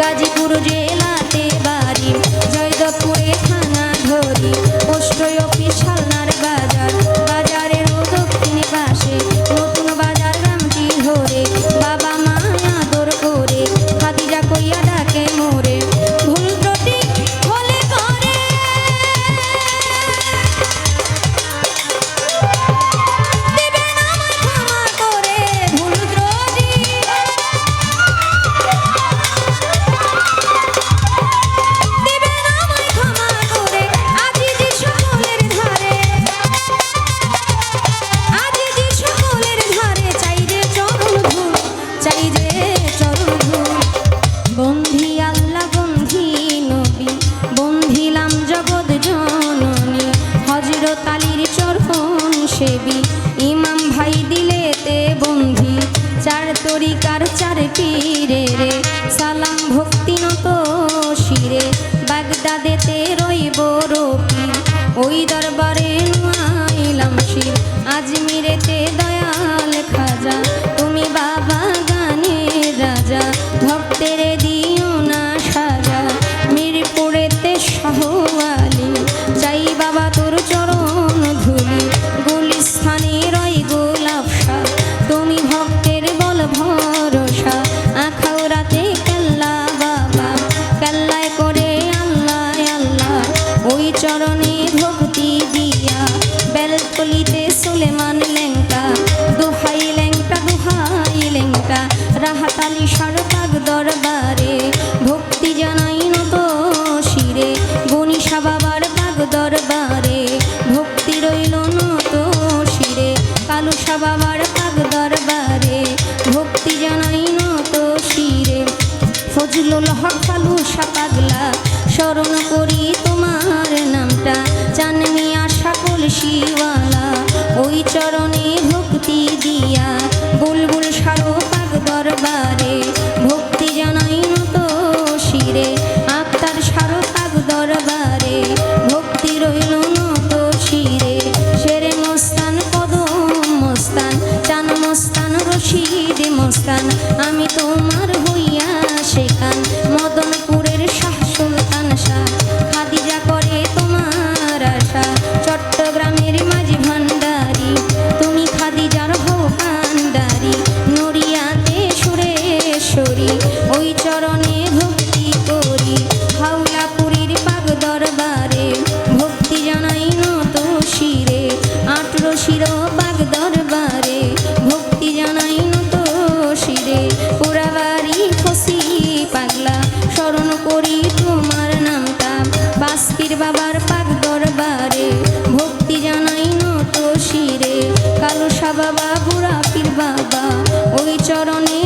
গাজীপুর যে আলীর চরফন সেবি? ইমাম ভাই দিলে তে বন্ধি, চার তরিকার চার পীরে রে। সালাম ভক্তি নত শিরে বাগদাদেতে রইব রপি ওই চরণে ভক্তি দিয়া। বেলতলিতে সুলেমান লেঙ্কা দুহাই লেঙ্কা দুহাই লেঙ্কা রাহাতালি সরপাক দরবারে। ভক্তি জানাই নত শিরে, গণিসা বাবার পাক দরবারে। ভক্তি রইল নত শিরে, কালুসা বাবার পাক দরবারে। ভক্তি জানাই নত শিরে, ফজলুল হক কালুসা পাগলা, স্মরণ করি তো প্রীতি জানাই নত শিরে কালো সাবা বাবুরা পীর বাবা ওই চরণে